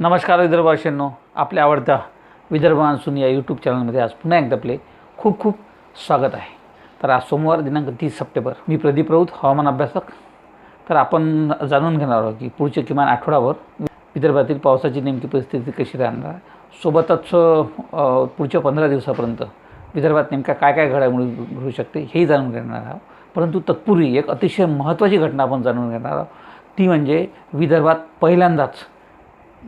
नमस्कार विदर्भावासियांनो आपल्या आवडत्या विदर्भ मान्सून या यूट्यूब चॅनलमध्ये आज पुन्हा एकदा आपले खूप खूप स्वागत आहे. तर आज सोमवार दिनांक तीस सप्टेंबर मी प्रदीप राऊत हवामान अभ्यासक. तर आपण जाणून घेणार आहोत की पुढचे किमान आठवडाभर विदर्भातील पावसाची नेमकी परिस्थिती कशी राहणार आहे सोबतच पुढच्या पंधरा दिवसापर्यंत विदर्भात नेमक्या काय काय घडामोडी घडू शकते हेही जाणून घेणार आहोत. परंतु तत्पूर्वी एक अतिशय महत्त्वाची घटना आपण जाणून घेणार आहोत. ती म्हणजे विदर्भात पहिल्यांदाच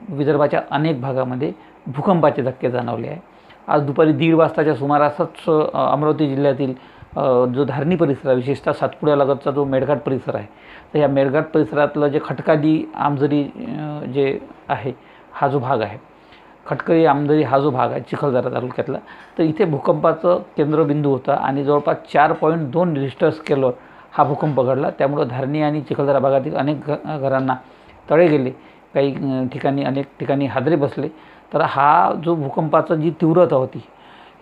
विदर्भाच्या अनेक भागामध्ये भूकंपाचे धक्के जाणवले आहे आज दुपारी दीड वाजताच्या सुमारासच अमरावती जिल्ह्यातील जो धारणी परिसर आहे विशेषतः सातपुड्यालगतचा जो मेळघाट परिसर आहे तर या मेळघाट परिसरातलं जे खटकादी आमजरी जे आहे हा जो भाग आहे खटकरी आमदरी हा जो भाग आहे चिखलदरा तालुक्यातला तर इथे भूकंपाचं केंद्रबिंदू होता आणि जवळपास चार पॉईंट दोन रिस्टर स्केलवर हा भूकंप घडला. त्यामुळं धारणी आणि चिखलदरा भागातील अनेक घ घरांना तळे गेले. काही ठिकाणी अनेक ठिकाणी हादरे बसले. तर हा जो भूकंपाचा जी तीव्रता होती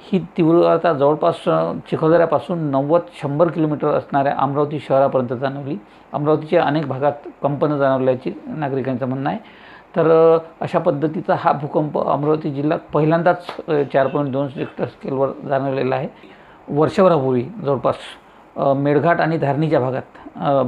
ही तीव्रता जवळपास चिखलदऱ्यापासून नव्वद शंभर किलोमीटर असणाऱ्या अमरावती शहरापर्यंत जाणवली. अमरावतीच्या अनेक भागात कंपनं जाणवल्याची नागरिकांचं म्हणणं आहे. तर अशा पद्धतीचा हा भूकंप अमरावती जिल्ह्यात पहिल्यांदाच चार पॉईंट दोन रिक्टर स्केलवर जाणवलेला आहे. वर्षभरापूर्वी जवळपास मेळघाट आणि धारणीच्या भागात.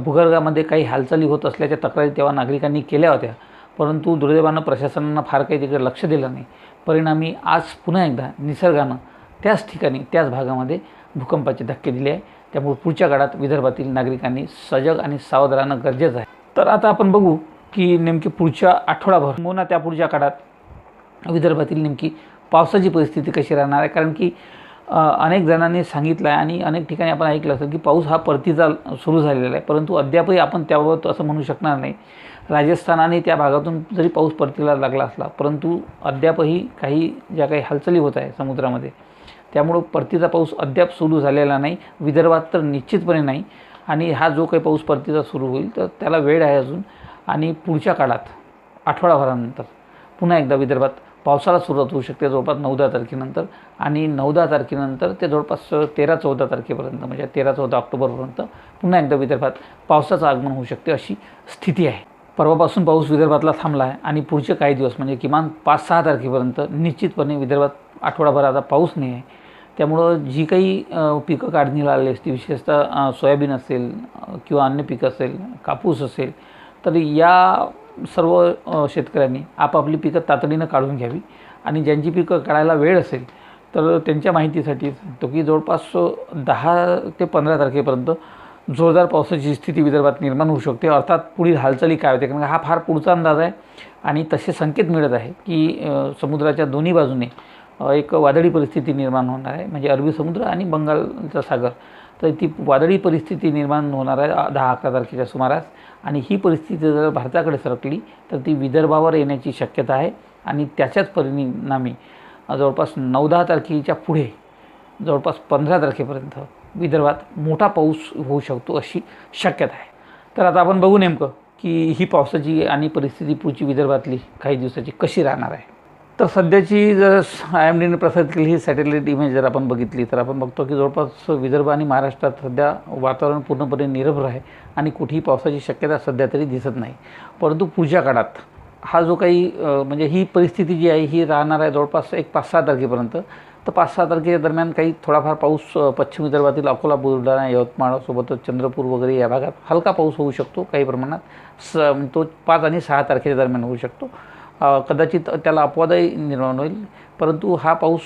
भूगर्भामध्ये काही हालचाली होत असल्याच्या तक्रारी तेव्हा नागरिकांनी केल्या होत्या. परंतु दुर्दैवानं प्रशासनानं फार काही तिकडे लक्ष दिलं नाही. परिणामी आज पुन्हा एकदा निसर्गानं त्याच ठिकाणी त्याच भागामध्ये भूकंपाचे धक्के दिले आहे त्यामुळे पुढच्या काळात विदर्भातील नागरिकांनी सजग आणि सावध राहणं गरजेचं आहे. तर आता आपण बघू की नेमकी पुढच्या आठवडाभर मोना त्या पुढच्या काळात विदर्भातील नेमकी पावसाची परिस्थिती कशी राहणार आहे? कारण की अनेक जणांनी सांगितलं आहे आणि अनेक ठिकाणी आपण ऐकलं असेल की पाऊस हा परतीचा सुरू झालेला आहे. परंतु अद्यापही आपण त्याबाबत असं म्हणू शकणार नाही. राजस्थान आणि त्या भागातून जरी पाऊस परतीला लागला असला परंतु अद्यापही काही ज्या काही हालचाली होत आहे समुद्रामध्ये त्यामुळं परतीचा पाऊस अद्याप सुरू झालेला नाही. विदर्भात तर निश्चितपणे नाही. आणि हा जो काही पाऊस परतीचा सुरू होईल तर त्याला वेळ आहे अजून. आणि पुढच्या काळात आठवडाभरानंतर पुन्हा एकदा विदर्भात पावसाला सुरुवात होऊ शकते जवळपास नऊ दहा तारखेनंतर. आणि नऊ दहा तारखेनंतर ते जवळपास तेरा चौदा तारखेपर्यंत म्हणजे तेरा चौदा ऑक्टोबरपर्यंत पुन्हा एकदा विदर्भात पावसाचं आगमन होऊ शकते अशी स्थिती आहे. परवापासून पाऊस विदर्भातला थांबला आहे आणि पुढचे काही दिवस म्हणजे किमान पाच सहा तारखेपर्यंत निश्चितपणे विदर्भात आठवडाभर आता पाऊस नाही आहे. त्यामुळं जी काही पिकं काढणीला आली असती विशेषतः सोयाबीन असेल किंवा अन्य पिकं असेल कापूस असेल तर या सर्व शेतकऱ्यांनी आपापली पिकं तातडीनं काढून घ्यावी. आणि ज्यांची पिकं काढायला वेळ असेल तर त्यांच्या माहितीसाठी सांगतो की जवळपास दहा ते पंधरा तारखेपर्यंत जोरदार पावसाची स्थिती विदर्भात निर्माण होऊ शकते. अर्थात पुढील हालचाली काय होते? कारण हा फार पुढचा अंदाज आहे आणि तसे संकेत मिळत आहे की समुद्राच्या दोन्ही बाजूने एक वादळी परिस्थिती निर्माण होणार आहे. म्हणजे अरबी समुद्र आणि बंगालचा सागर. तर ती वादळी परिस्थिती निर्माण होणार आहे दहा अकरा तारखेच्या सुमारास. आणि ही परिस्थिती जर भारताकडे सरकली तर ती विदर्भावर येण्याची शक्यता आहे. आणि त्याच्याच परिणामी जवळपास नऊ दहा तारखेच्या पुढे जवळपास पंधरा तारखेपर्यंत विदर्भात मोठा पाऊस होऊ शकतो अशी शक्यता आहे. तर आता आपण बघू नेमकं की ही पावसाची आणि परिस्थिती पुढची विदर्भातली काही दिवसाची कशी राहणार आहे. तर सध्याची जर आय एम डीने प्रसारित केली ही सॅटेलाईट इमेज जर आपण बघितली तर आपण बघतो की जवळपास विदर्भ आणि महाराष्ट्रात सध्या वातावरण पूर्णपणे निरभ्र आहे आणि कुठेही पावसाची शक्यता सध्या तरी दिसत नाही. परंतु पुढच्या काळात हा जो काही म्हणजे ही परिस्थिती जी आहे ही राहणार आहे जवळपास एक पाच सहा तारखेपर्यंत. तर पाच सहा तारखेच्या दरम्यान काही थोडाफार पाऊस पश्चिम विदर्भातील अकोला बुलढाणा यवतमाळसोबतच चंद्रपूर वगैरे या भागात हलका पाऊस होऊ शकतो काही प्रमाणात. स तो पाच आणि सहा तारखेच्या दरम्यान होऊ शकतो. कदाचित त्याला अपवादही निर्माण होईल. परंतु हा पाऊस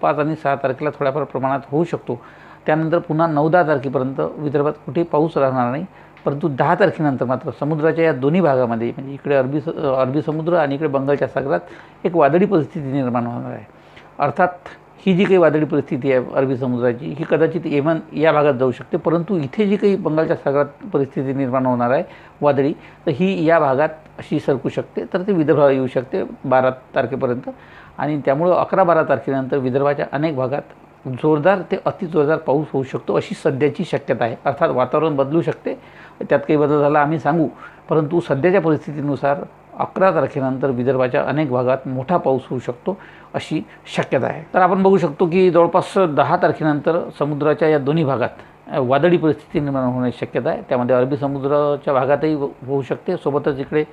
पाच आणि सहा तारखेला थोड्याफार प्रमाणात होऊ शकतो. त्यानंतर पुन्हा नऊ दहा तारखेपर्यंत विदर्भात कुठेही पाऊस राहणार नाही. परंतु दहा तारखेनंतर मात्र समुद्राच्या या दोन्ही भागामध्ये म्हणजे इकडे अरबी स अरबी समुद्र आणि इकडे बंगालच्या सागरात एक वादळी परिस्थिती निर्माण होणार आहे. अर्थात ही जी काही वादळी परिस्थिती आहे अरबी समुद्राची ही कदाचित येमन या भागात जाऊ शकते. परंतु इथे जी काही बंगालच्या सागरात परिस्थिती निर्माण होणार आहे वादळी तर ही या भागात अशी सरकू शकते. तर ती विदर्भाला येऊ शकते बारा तारखेपर्यंत. आणि त्यामुळं अकरा बारा तारखेनंतर विदर्भाच्या अनेक भागात जोरदार ते अतिजोरदार पाऊस होऊ शकतो अशी सध्याची शक्यता आहे. अर्थात वातावरण बदलू शकते. त्यात काही बदल झाला आम्ही सांगू. परंतु सध्याच्या परिस्थितीनुसार अकरा तारखेनंतर विदर्भाच्या अनेक भागात मोठा पाऊस होऊ शकतो अशी शक्यता आहे. तर आपण बघू शकतो की जवळपास दहा तारखेनंतर समुद्राच्या या दोन्ही भागात वादळी परिस्थिती निर्माण होण्याची शक्यता आहे. त्यामध्ये अरबी समुद्राच्या भागातही होऊ शकते. सोबतच इकडे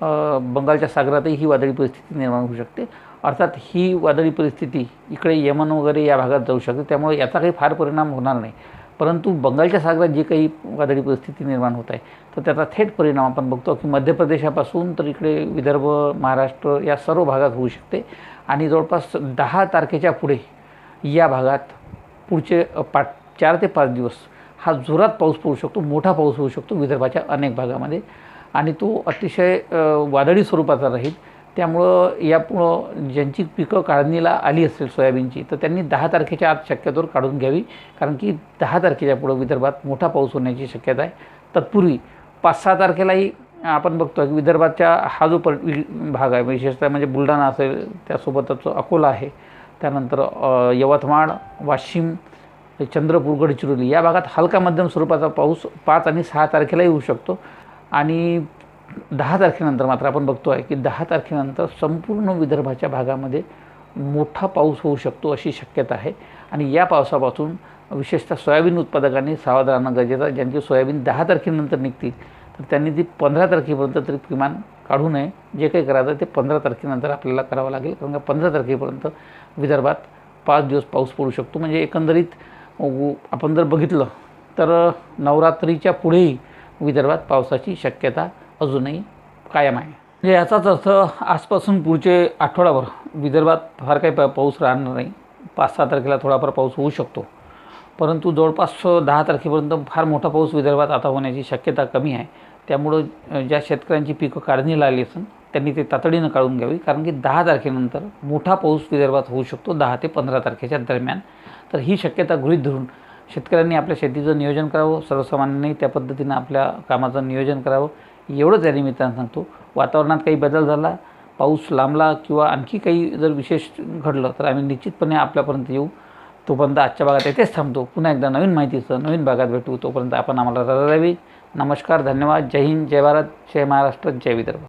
बंगालच्या सागरातही ही वादळी परिस्थिती निर्माण होऊ शकते. अर्थात ही वादळी परिस्थिती इकडे यमन वगैरे या भागात जाऊ शकते. त्यामुळे याचा काही फार परिणाम होणार नाही. परंतु बंगालच्या सागरात जी काही वादळी परिस्थिती निर्माण होत आहे तर त्याचा थेट परिणाम आपण बघतो की मध्य प्रदेशापासून तर इकडे विदर्भ महाराष्ट्र या सर्व भागात होऊ शकते. आणि जवळपास दहा तारखेच्या पुढे या भागात पुढचे पा पाच चार ते पाच दिवस हा जोरात पाऊस पडू शकतो मोठा पाऊस होऊ शकतो विदर्भाच्या अनेक भागामध्ये. आणि तो अतिशय वादळी स्वरूपाचा राहील. त्यामुळं यापुढं ज्यांची पिकं काढणीला आली असेल सोयाबीनची तर त्यांनी दहा तारखेच्या आत शक्यतोवर काढून घ्यावी. कारण की दहा तारखेच्या पुढं विदर्भात मोठा पाऊस होण्याची शक्यता आहे. तत्पूर्वी पाच सहा तारखेलाही आपण बघतो की विदर्भाच्या हा जो पर भाग आहे विशेषतः म्हणजे बुलढाणा असेल त्यासोबतच अकोला आहे त्यानंतर यवतमाळ वाशिम चंद्रपूर गडचिरोली या भागात हलका मध्यम स्वरूपाचा पाऊस पाच आणि सहा तारखेलाही होऊ शकतो. आणि दहा तारखेनंतर मात्र आपण बघतो आहे की दहा तारखेनंतर संपूर्ण विदर्भाच्या भागामध्ये मोठा पाऊस होऊ शकतो अशी शक्यता आहे. आणि या पावसापासून विशेषतः सोयाबीन उत्पादकांनी सावध राहणं गरजेचं आहे. ज्यांची सोयाबीन दहा तारखेनंतर निघतील तर त्यांनी ती पंधरा तारखेपर्यंत तरी किमान काढू नये. जे काही करायचं ते पंधरा तारखेनंतर आपल्याला करावं लागेल. कारण का पंधरा तारखेपर्यंत विदर्भात पाच दिवस पाऊस पडू शकतो. म्हणजे एकंदरीत आपण जर बघितलं तर नवरात्रीच्या पुढेही विदर्भात पावसाची शक्यता अजूनही कायम आहे. म्हणजे याचाच अर्थ आजपासून पुढचे आठवडाभर विदर्भात फार काही पा- पाऊस राहणार नाही. पाच सहा तारखेला थोडाफार पाऊस होऊ शकतो. परंतु जवळपास दहा तारखेपर्यंत फार मोठा पाऊस विदर्भात आता होण्याची शक्यता कमी आहे. त्यामुळं ज्या शेतकऱ्यांची पिकं काढणीला आली असून त्यांनी ते तातडीनं काढून घ्यावी. कारण की दहा तारखेनंतर मोठा पाऊस विदर्भात होऊ शकतो दहा ते पंधरा तारखेच्या दरम्यान. तर ही शक्यता गृहीत धरून शेतकऱ्यांनी आपल्या शेतीचं नियोजन करावं. सर्वसामान्यांनी त्या पद्धतीनं आपल्या कामाचं नियोजन करावं. एवढंच या निमित्तानं सांगतो वातावरणात काही बदल झाला पाऊस लांबला किंवा आणखी काही जर विशेष घडलं तर आम्ही निश्चितपणे आपल्यापर्यंत येऊ. तोपर्यंत आजच्या भागात येथेच थांबतो. पुन्हा एकदा नवीन माहितीचं नवीन भागात भेटू. तोपर्यंत आपण आम्हाला रजा द्यावी. नमस्कार धन्यवाद. जय हिंद जय भारत जय महाराष्ट्र जय विदर्भ.